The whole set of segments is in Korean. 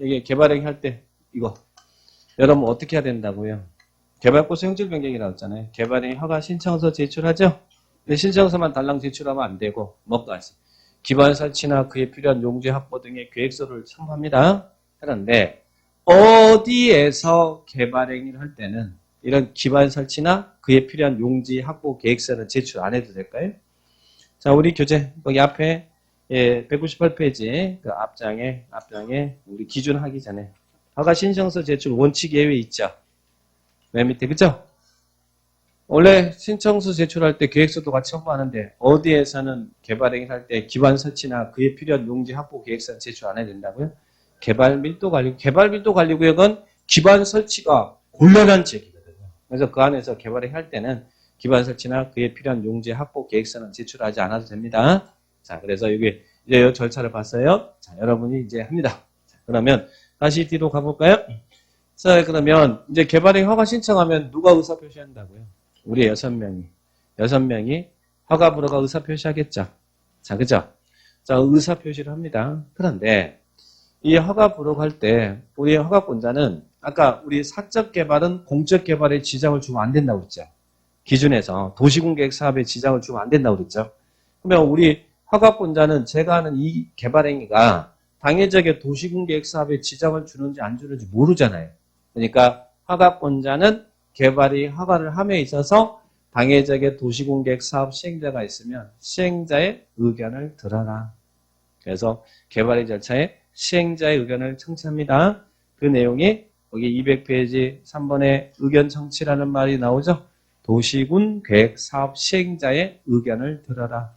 여기 개발행 할때 이거 여러분 어떻게 해야 된다고요? 개발고소 형질 변경이라고 했잖아요. 개발행 허가 신청서 제출하죠? 신청서만 달랑 제출하면 안 되고 뭐까지? 기반 설치나 그에 필요한 용지 확보 등의 계획서를 첨부합니다. 그런데 어디에서 개발행위를 할 때는 이런 기반 설치나 그에 필요한 용지 확보 계획서는 제출 안 해도 될까요? 자, 우리 교재 거기 앞에 예, 198페이지 그 앞장에 앞장에 우리 기준 하기 전에 허가 신청서 제출 원칙 예외 있죠. 맨 밑에 그죠? 원래 신청서 제출할 때 계획서도 같이 첨부하는데 어디에서는 개발행위를 할 때 기반 설치나 그에 필요한 용지 확보 계획서는 제출 안 해야 된다고요? 개발 밀도 관리 개발 밀도 관리 구역은 기반 설치가 곤란한 지역이거든요. 그래서 그 안에서 개발을 할 때는 기반 설치나 그에 필요한 용지 확보 계획서는 제출하지 않아도 됩니다. 자, 그래서 여기 이제 이 절차를 봤어요. 자, 여러분이 이제 합니다. 자, 그러면 다시 뒤로 가볼까요? 자, 그러면 이제 개발행 허가 신청하면 누가 의사 표시한다고요? 우리 여섯 명이 여섯 명이 허가 불허가 의사 표시하겠죠. 자, 그죠? 자, 의사 표시를 합니다. 그런데 이 허가 불허가 할때 우리 허가권자는 아까 우리 사적 개발은 공적 개발에 지장을 주면 안 된다고 그랬죠. 기준에서 도시공계획 사업에 지장을 주면 안 된다고 그랬죠. 그러면 우리 허가권자는 제가 하는 이 개발행위가 당해적의 도시공계획 사업에 지장을 주는지 안 주는지 모르잖아요. 그러니까 허가권자는 개발이 허가를 함에 있어서 당해적의 도시공계획 사업 시행자가 있으면 시행자의 의견을 들어라. 그래서 개발의 절차에 시행자의 의견을 청취합니다. 그 내용이 여기 200페이지 3번에 의견 청취라는 말이 나오죠. 도시군 계획 사업 시행자의 의견을 들어라.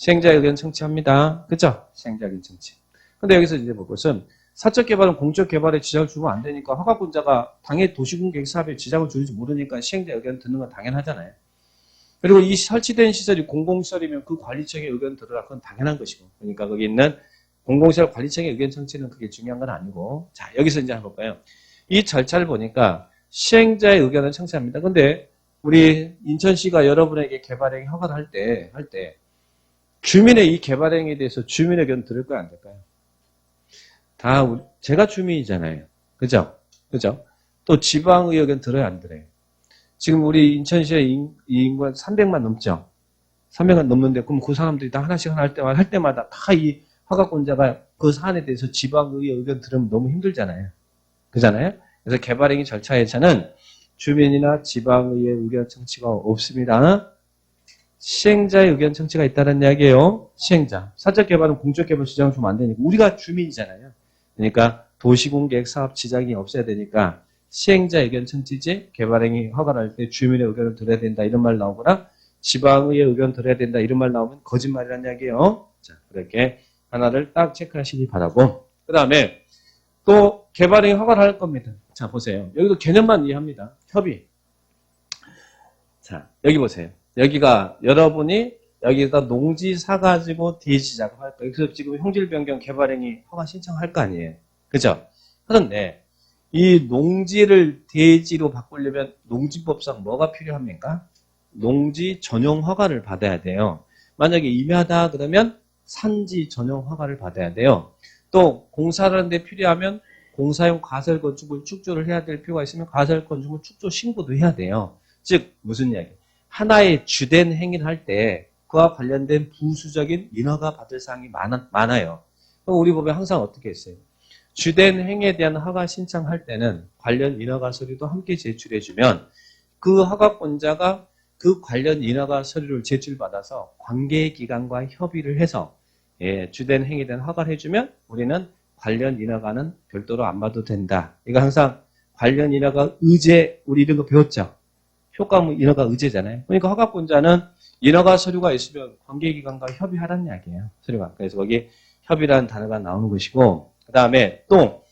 시행자의 의견 청취합니다. 그죠? 시행자의 의견 청취. 근데 여기서 이제 볼 것은 사적 개발은 공적 개발에 지장을 주면 안 되니까 허가권자가 당해 도시군 계획 사업에 지장을 주는지 모르니까 시행자 의견 듣는 건 당연하잖아요. 그리고 이 설치된 시설이 공공시설이면 그 관리청의 의견 들으라 그건 당연한 것이고. 그러니까 거기 있는 공공시설 관리청의 의견 청취는 그게 중요한 건 아니고. 자, 여기서 이제 한번 볼까요? 이 절차를 보니까 시행자의 의견을 청취합니다. 근데 우리 인천시가 여러분에게 개발행위 허가를 할 때, 할 때, 주민의 이 개발 행위에 대해서 주민 의 견 들을 거야, 안 될까요? 다, 우리- 제가 주민이잖아요. 그죠? 그죠? 또 지방의 의견 들어야 안 들어요? 지금 우리 인천시의 인, 이 인구가 300만 넘죠? 300만 넘는데, 그럼 그 사람들이 다 하나씩 하나 할 때마다, 할 때마다 다 이 허가권자가 그 사안에 대해서 지방의 의견 들으면 너무 힘들잖아요. 그잖아요? 그래서 개발행위 절차에서는 주민이나 지방의 의견 청취가 없습니다. 시행자의 의견 청취가 있다는 이야기예요. 시행자. 사적 개발은 공적 개발 지장을 주면 안 되니까. 우리가 주민이잖아요. 그러니까 도시공계획 사업 지장이 없어야 되니까 시행자 의견 청취지 개발행위 허가를 할 때 주민의 의견을 들어야 된다 이런 말 나오거나 지방의 의견 들어야 된다 이런 말 나오면 거짓말이라는 이야기예요. 자, 그렇게 하나를 딱 체크하시기 바라고. 그 다음에 또 개발행위 허가를 할 겁니다. 자, 보세요. 여기도 개념만 이해합니다. 협의. 자, 여기 보세요. 여기가 여러분이 여기다 농지 사가지고 대지 작업할 거예요. 그래서 지금 형질 변경 개발행위 허가 신청할 거 아니에요. 그죠? 그런데 이 농지를 대지로 바꾸려면 농지법상 뭐가 필요합니까? 농지 전용 허가를 받아야 돼요. 만약에 임야다 그러면 산지 전용 허가를 받아야 돼요. 또 공사를 하는데 필요하면 공사용 가설 건축물 축조를 해야 될 필요가 있으면 가설 건축물 축조 신고도 해야 돼요. 즉 무슨 이야기? 하나의 주된 행위를 할 때 그와 관련된 부수적인 인허가 받을 사항이 많아, 많아요. 그럼 우리 법에 항상 어떻게 했어요? 주된 행위에 대한 허가 신청할 때는 관련 인허가 서류도 함께 제출해주면 그 허가권자가 그 관련 인허가 서류를 제출받아서 관계기관과 협의를 해서 예, 주된 행위에 대한 허가를 해주면 우리는 관련 인허가는 별도로 안 봐도 된다. 이거 항상 관련 인허가 의제 우리 이런 거 배웠죠? 효과무 인허가 의제잖아요. 그러니까 허가권자는 인허가 서류가 있으면 관계기관과 협의하라는 이야기예요. 서류가. 그래서 거기 협의라는 단어가 나오는 것이고 그 다음에 또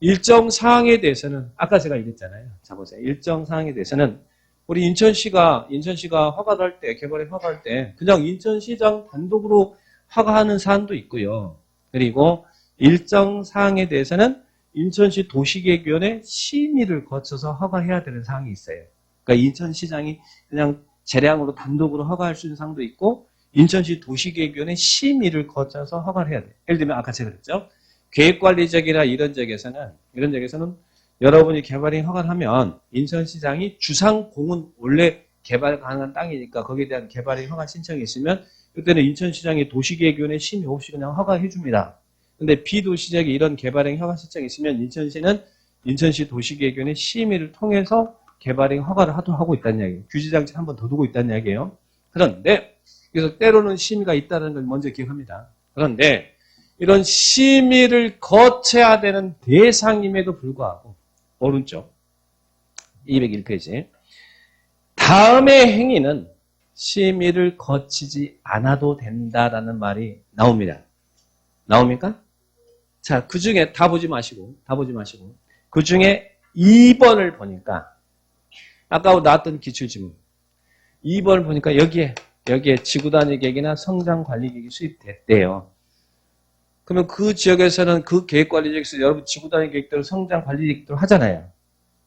일정 사항에 대해서는 아까 제가 얘기했잖아요. 자 보세요. 일정 사항에 대해서는 우리 인천시가 인천시가 허가를 할 때 개발에 허가할 때 그냥 인천시장 단독으로 허가하는 사안도 있고요. 그리고 일정 사항에 대해서는 인천시 도시계획위원회 심의를 거쳐서 허가해야 되는 사항이 있어요. 그러니까 인천시장이 그냥 재량으로 단독으로 허가할 수 있는 사항도 있고 인천시 도시계획위원회 심의를 거쳐서 허가를 해야 돼요. 예를 들면 아까 제가 그랬죠. 계획관리적이나 이런 적에서는 이런 적에서는 여러분이 개발행 허가를 하면 인천시장이 주상공은 원래 개발 가능한 땅이니까 거기에 대한 개발행 허가 신청이 있으면 그때는 인천시장이 도시계획위원회 심의 없이 그냥 허가해 줍니다. 근데 비도시적인 이런 개발행 허가 신청이 있으면 인천시는 인천시 도시계획위원회 심의를 통해서 개발행 허가를 하도록 하고 있다는 이야기예요. 규제장치 한 번 더 두고 있다는 이야기예요. 그런데 그래서 때로는 심의가 있다는 걸 먼저 기억합니다. 그런데 이런 심의를 거쳐야 되는 대상임에도 불구하고 오른쪽 201페이지 다음의 행위는 심의를 거치지 않아도 된다라는 말이 나옵니다. 나옵니까? 자, 그 중에 다 보지 마시고, 다 보지 마시고, 그 중에 2번을 보니까, 아까 나왔던 기출지문. 2번을 보니까 여기에, 여기에 지구단위 계획이나 성장관리 계획이 수립됐대요. 그러면 그 지역에서는 그 계획관리 지역에서 여러분 지구단위 계획대로 성장관리 계획대로 하잖아요.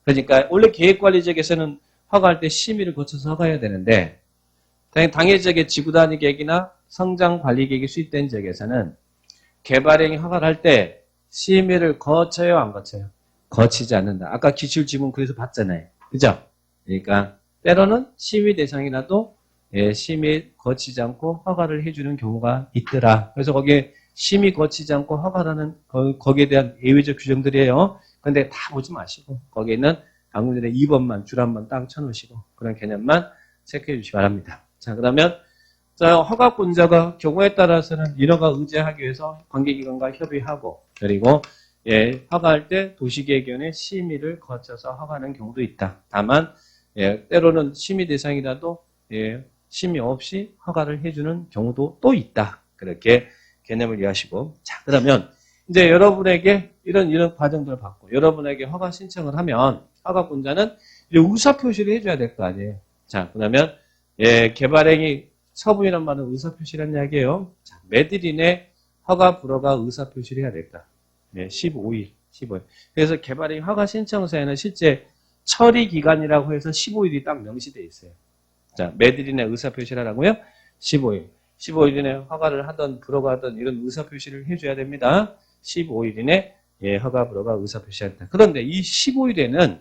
그러니까 원래 계획관리 지역에서는 허가할 때 심의를 거쳐서 허가해야 되는데, 당해 지역의 지구단위 계획이나 성장관리 계획이 수립된 지역에서는 개발행위 허가를 할 때 심의를 거쳐요, 안 거쳐요? 거치지 않는다. 아까 기출 지문 그래서 봤잖아요. 그죠? 그러니까 때로는 심의 대상이라도 예, 심의 거치지 않고 허가를 해주는 경우가 있더라. 그래서 거기에 심의 거치지 않고 허가라는 거, 거기에 대한 예외적 규정들이에요. 근데 다 보지 마시고 거기에는 방금 전에 2번만 줄한번 딱 쳐놓으시고 그런 개념만 체크해 주시기 바랍니다. 자 그러면 자, 허가권자가 경우에 따라서는 인허가 의제하기 위해서 관계기관과 협의하고 그리고 예, 허가할 때 도시계획위원회 심의를 거쳐서 허가하는 경우도 있다. 다만 예, 때로는 심의 대상이라도 예, 심의 없이 허가를 해주는 경우도 또 있다. 그렇게 개념을 이해하시고 자 그러면 이제 여러분에게 이런 이런 과정들을 받고 여러분에게 허가 신청을 하면 허가권자는 의사 표시를 해줘야 될 거 아니에요. 자 그러면 예, 개발행위 서부이란 말은 의사 표시란 이야기예요. 자, 매드린의 허가 불허가 의사 표시를 해야 될까? 네, 15일, 15일. 그래서 개발행 허가 신청서에는 실제 처리 기간이라고 해서 15일이 딱 명시되어 있어요. 자, 매드린의 의사표시를 하라고요? 15일. 15일 이내 허가를 하던 불허가 하던 이런 의사표시를 해줘야 됩니다. 15일 이내 예, 허가 불허가 의사표시한다. 그런데 이 15일에는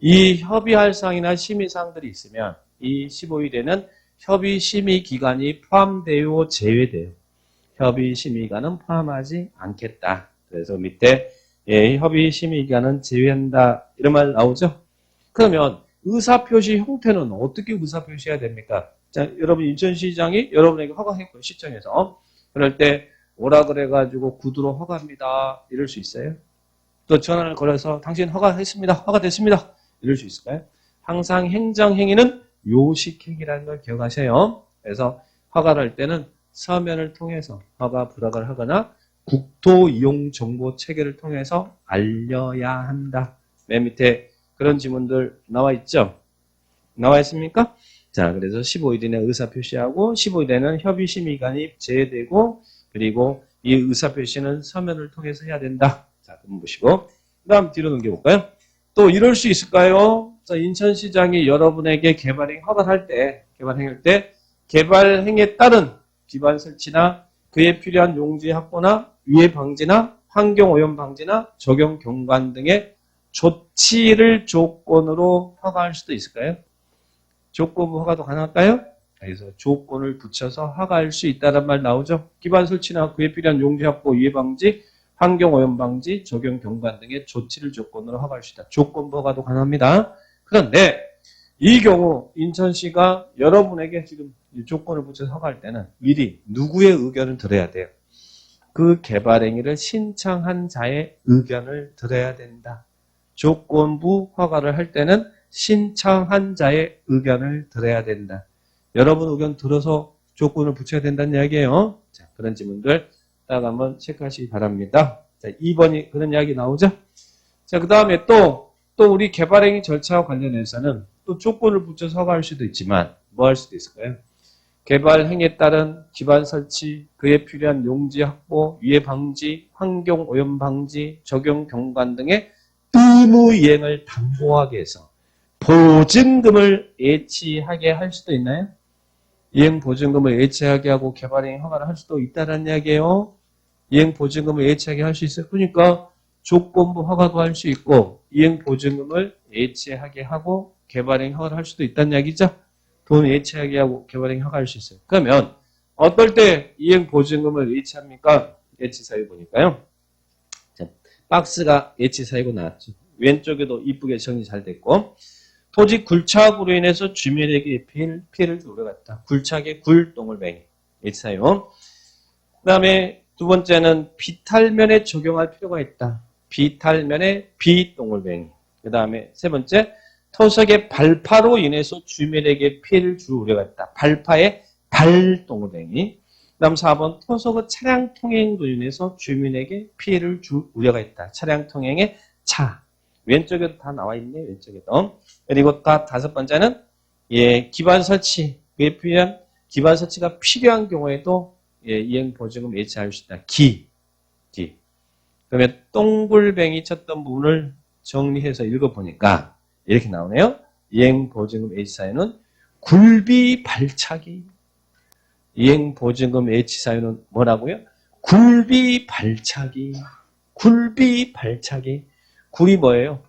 이 협의할 사항이나 심의 사항들이 있으면 이 15일에는 협의 심의 기간이 포함되어 제외돼요. 협의 심의 기간은 포함하지 않겠다. 그래서 밑에 예, 협의 심의 기간은 제외한다 이런 말 나오죠. 그러면 의사표시 형태는 어떻게 의사표시해야 됩니까? 자, 여러분 인천시장이 여러분에게 허가했고 시청에서 그럴 때 오라 그래가지고 구두로 허가합니다 이럴 수 있어요? 또 전화를 걸어서 당신 허가했습니다. 허가됐습니다. 이럴 수 있을까요? 항상 행정행위는 요식행위라는 걸 기억하세요. 그래서 허가를 할 때는 서면을 통해서 허가 불허가를 하거나 국토 이용 정보 체계를 통해서 알려야 한다. 맨 밑에 그런 지문들 나와 있죠? 나와 있습니까? 자, 그래서 15일 이내 의사 표시하고 15일 에는 협의 심의 기간이 제외되고 그리고 이 의사 표시는 서면을 통해서 해야 된다. 자, 그럼 보시고 그 다음 뒤로 넘겨 볼까요? 또 이럴 수 있을까요? 자, 인천시장이 여러분에게 개발행 허가할 때, 개발행할 때, 개발행에 따른 기반 설치나 그에 필요한 용지 확보나 위해 방지나 환경 오염 방지나 적용 경관 등의 조치를 조건으로 허가할 수도 있을까요? 조건부 허가도 가능할까요? 그래서 조건을 붙여서 허가할 수 있다는 말 나오죠. 기반 설치나 그에 필요한 용지 확보, 위해 방지, 환경 오염 방지, 적용 경관 등의 조치를 조건으로 허가할 수 있다. 조건부 허가도 가능합니다. 그런데 이 경우 인천시가 여러분에게 지금 이 조건을 붙여서 허가할 때는 미리 누구의 의견을 들어야 돼요? 그 개발 행위를 신청한 자의 의견을 들어야 된다. 조건부 허가를 할 때는 신청한 자의 의견을 들어야 된다. 여러분 의견 들어서 조건을 붙여야 된다는 이야기예요. 자, 그런 질문들 딱 한번 체크하시기 바랍니다. 자, 2번이 그런 이야기 나오죠? 자, 그 다음에 또, 또 우리 개발행위 절차와 관련해서는 또 조건을 붙여서 허가할 수도 있지만 뭐 할 수도 있을까요? 개발 행위에 따른 기반 설치, 그에 필요한 용지 확보, 위해 방지, 환경 오염 방지, 적용 경관 등의 의무 이행을 담보하기 위해서 보증금을 예치하게 할 수도 있나요? 이행 보증금을 예치하게 하고 개발 행위 허가를 할 수도 있다는 이야기예요. 이행 보증금을 예치하게 할 수 있어요. 그러니까 조건부 허가도 할 수 있고 이행 보증금을 예치하게 하고 개발행 허가를 할 수도 있다는 이야기죠. 돈 예치하게 하고 개발행 허가할 수 있어요. 그러면 어떨 때 이행 보증금을 예치합니까? 예치 사유 보니까요. 자, 박스가 예치 사유가 나왔죠. 왼쪽에도 이쁘게 정리 잘 됐고 토지 굴착으로 인해서 주민에게 피해를, 피해를 우려갔다. 굴동을 맹 예치 사유. 그 다음에 두 번째는 비탈면에 적용할 필요가 있다. 비탈면에 비동물뱅이. 그 다음에 세 번째, 토석의 발파로 인해서 주민에게 피해를 줄 우려가 있다. 발파의 발동물뱅이. 그 다음 4번, 토석의 차량 통행으로 인해서 주민에게 피해를 줄 우려가 있다. 차량 통행의 차. 왼쪽에도 다 나와 있네, 왼쪽에도. 그리고 다 다섯 번째는, 예, 기반 설치. 그에 필요한, 기반 설치가 필요한 경우에도 예, 이행 보증금 예치할 수 있다. 기. 기. 그러면 똥굴뱅이 쳤던 부분을 정리해서 읽어보니까 이렇게 나오네요. 이행 보증금 예치 사유는 굴비 발차기. 이행 보증금 예치 사유는 뭐라고요? 굴비 발차기. 굴비 발차기. 굴이 뭐예요?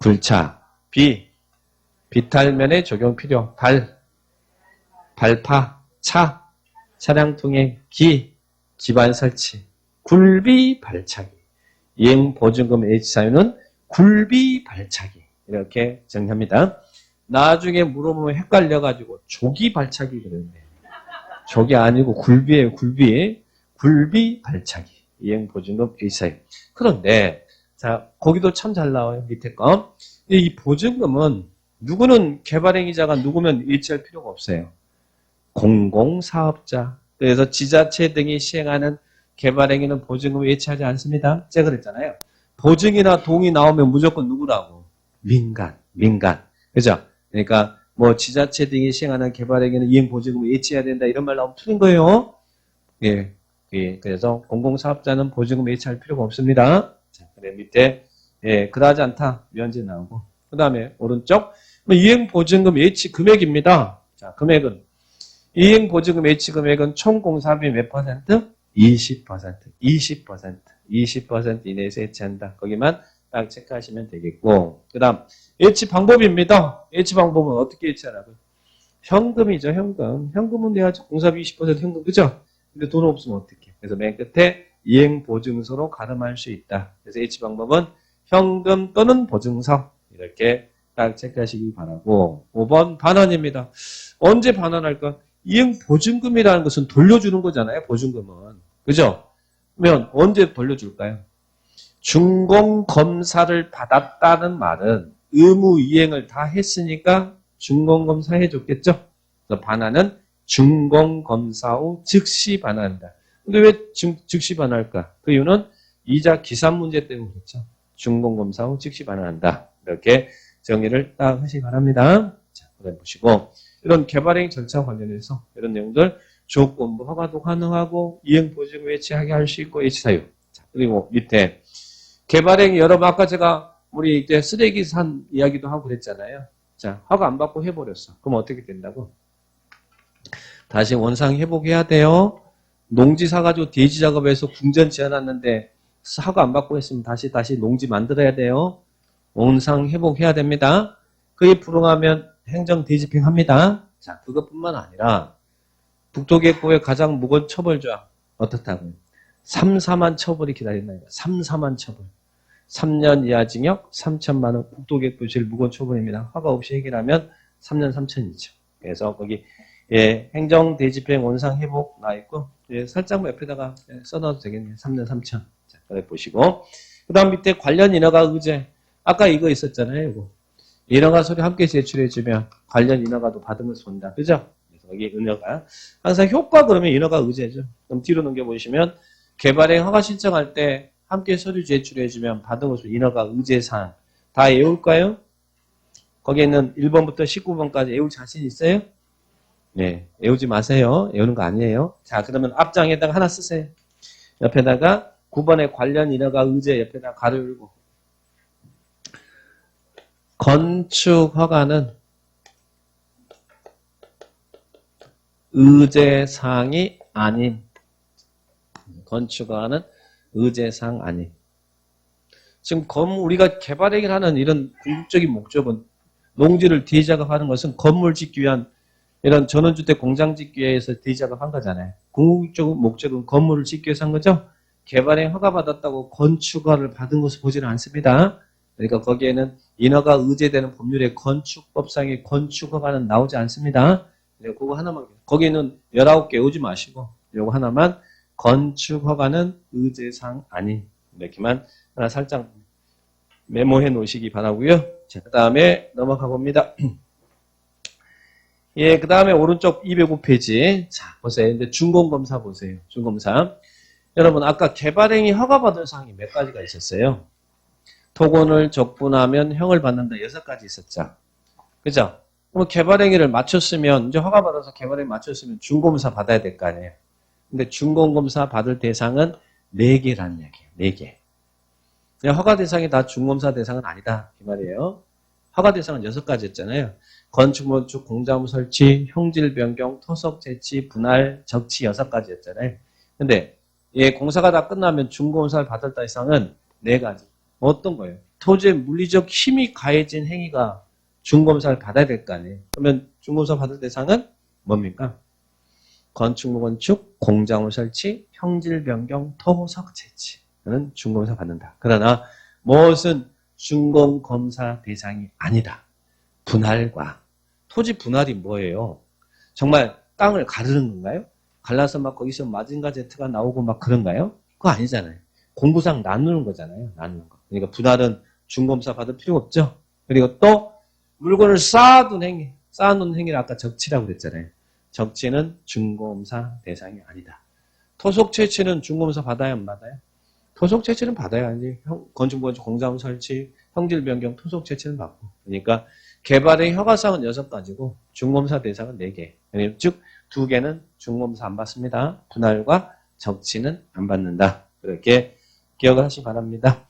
굴차. 비. 비탈면에 적용 필요. 발. 발파. 차. 차량 통행, 기, 기반 설치, 굴비 발차기. 이행 보증금 H 사유는 굴비 발차기. 이렇게 정리합니다. 나중에 물어보면 헷갈려가지고 조기 발차기 그러는데 조기 아니고 굴비예요, 굴비. 굴비 발차기. 이행 보증금 H 사유. 그런데 자 거기도 참 잘 나와요 밑에 거. 이 보증금은 누구는 개발행위자가 누구면 일치할 필요가 없어요. 공공사업자. 그래서 지자체 등이 시행하는 개발행위는 보증금을 예치하지 않습니다. 제가 그랬잖아요. 보증이나 동이 나오면 무조건 누구라고? 민간, 민간. 그죠? 그러니까 뭐 지자체 등이 시행하는 개발행위는 이행 보증금을 예치해야 된다 이런 말 나오면 틀린 거예요. 예. 예. 그래서 공공사업자는 보증금 예치할 필요가 없습니다. 자, 그래 밑에 예, 그러하지 않다. 면제 나오고. 그 다음에 오른쪽 이행 보증금 예치 금액입니다. 자, 금액은 이행 보증금 예치 금액은 총 공사비 몇 퍼센트? 20%, 20%, 20% 이내에서 예치한다. 거기만 딱 체크하시면 되겠고. 그 다음, 예치 방법입니다. 예치 방법은 어떻게 예치하라고요? 현금이죠, 현금. 현금은 내가 공사비 20% 현금, 그죠? 근데 돈 없으면 어떻게? 그래서 맨 끝에 이행 보증서로 가름할 수 있다. 그래서 예치 방법은 현금 또는 보증서. 이렇게 딱 체크하시기 바라고. 5번 반환입니다. 언제 반환할까? 이행 보증금이라는 것은 돌려주는 거잖아요. 보증금은. 그죠? 그러면 언제 돌려줄까요? 준공 검사를 받았다는 말은 의무 이행을 다 했으니까 준공 검사 해줬겠죠? 그래서 반환은 준공 검사 후 즉시 반환한다. 근데 왜 즉, 즉시 반환할까? 그 이유는 이자 기산 문제 때문에 그렇죠. 준공 검사 후 즉시 반환한다. 이렇게 정리를 딱 하시기 바랍니다. 자, 그래 보시고. 이런 개발행 절차 관련해서 이런 내용들 조건부 허가도 가능하고 이행 보증 예치하게 할 수 있고 예치 사유. 그리고 밑에 개발행 여러 번 아까 제가 우리 이제 쓰레기 산 이야기도 하고 그랬잖아요. 자 허가 안 받고 해버렸어. 그럼 어떻게 된다고? 다시 원상 회복해야 돼요. 농지 사가지고 대지 작업해서 궁전 지어놨는데 허가 안 받고 했으면 다시 다시 농지 만들어야 돼요. 원상 회복해야 됩니다. 그에 불응하면 행정 대집행합니다. 자, 그것뿐만 아니라 북도계법의 가장 무거운 처벌 조항 어떻다고요? 3, 4만 처벌이 기다린다. 3, 4만 처벌. 3년 이하 징역, 3천만 원. 북도계법 제일 무거운 처벌입니다. 허가 없이 해결하면 3년 3천이죠. 그래서 거기 예, 행정 대집행 원상 회복 나 있고 예, 살짝 뭐 옆에다가 예, 써놔도 되겠네요. 3년 3천. 자, 그래 보시고 그다음 밑에 관련 인허가 의제 아까 이거 있었잖아요. 이거. 인허가 서류 함께 제출해주면 관련 인허가도 받으면서 본다. 그죠? 그래서 여기 인허가. 항상 효과 그러면 인허가 의제죠. 그럼 뒤로 넘겨 보시면 개발행 허가 신청할 때 함께 서류 제출해주면 받으면서 인허가 의제사항 다 외울까요? 거기에 있는 1번부터 19번까지 외울 자신 있어요? 네, 외우지 마세요. 외우는 거 아니에요. 자, 그러면 앞장에다가 하나 쓰세요. 옆에다가 9번에 관련 인허가 의제 옆에다가 가로 열고 건축 허가는 의제사항이 아닌 건축하는 의제상 아니. 지금 검 우리가 개발행위를 하는 이런 궁극적인 목적은 농지를 뒤작업하는 것은 건물 짓기 위한 이런 전원주택 공장 짓기 위해서 뒤작업 한 거잖아요. 궁극적 목적은 건물을 짓기 위해서 한 거죠. 개발행 허가받았다고 건축허를 받은 것을 보지는 않습니다. 그러니까 거기에는 인허가 의제되는 법률의 건축법상의 건축허가는 나오지 않습니다. 네, 그거 하나만 거기는 19개 오지 마시고 요거 하나만 건축허가는 의제상 아닌 이렇게만 하나 살짝 메모해 놓으시기 바라고요. 자, 그다음에 넘어가 봅니다. 예, 그 다음에 오른쪽 205페이지. 자, 보세요. 이제 준공검사 보세요. 준검사. 여러분 아까 개발행위 허가받은 사항이 몇 가지가 있었어요? 토건을 적분하면 형을 받는다 여섯 가지 있었죠. 그죠? 그럼 개발행위를 마쳤으면 이제 허가받아서 개발행위 마쳤으면 준검사 받아야 될 거 아니에요. 근데 준공검사 받을 대상은 네 개라는 얘기예요. 네 개. 그냥 허가 대상이 다 준검사 대상은 아니다. 이 말이에요. 허가 대상은 여섯 가지였잖아요. 건축, 건축, 공자무 설치, 형질 변경, 토속 재치, 분할, 적치 여섯 가지였잖아요. 근데 예, 공사가 다 끝나면 준공사를 받을 대상은 네 가지. 어떤 거예요? 토지의 물리적 힘이 가해진 행위가 준검사를 받아야 될 거 아니에요. 그러면 준검사 받을 대상은 뭡니까? 건축, 건축, 공장물 설치, 형질 변경, 토속 재치는 준검사 받는다. 그러나 무엇은 준공 검사 대상이 아니다. 분할과 토지 분할이 뭐예요? 정말 땅을 가르는 건가요? 갈라서 막 거기서 마징가 제트가 나오고 막 그런가요? 그거 아니잖아요. 공부상 나누는 거잖아요. 나누는 거. 그러니까 분할은 준검사 받을 필요 없죠. 그리고 또 물건을 쌓아둔 행위, 쌓아놓은 행위를 아까 적치라고 그랬잖아요. 적치는 준검사 대상이 아니다. 토속 채취는 준검사 받아야 안 받아요? 토속 채취는 받아야지. 건축, 건축, 공장 설치, 형질 변경, 토속 채취는 받고. 그러니까 개발의 허가상은 여섯 가지고 준검사 대상은 네 개. 즉, 두 개는 준검사 안 받습니다. 분할과 적치는 안 받는다. 그렇게 기억을 하시기 바랍니다.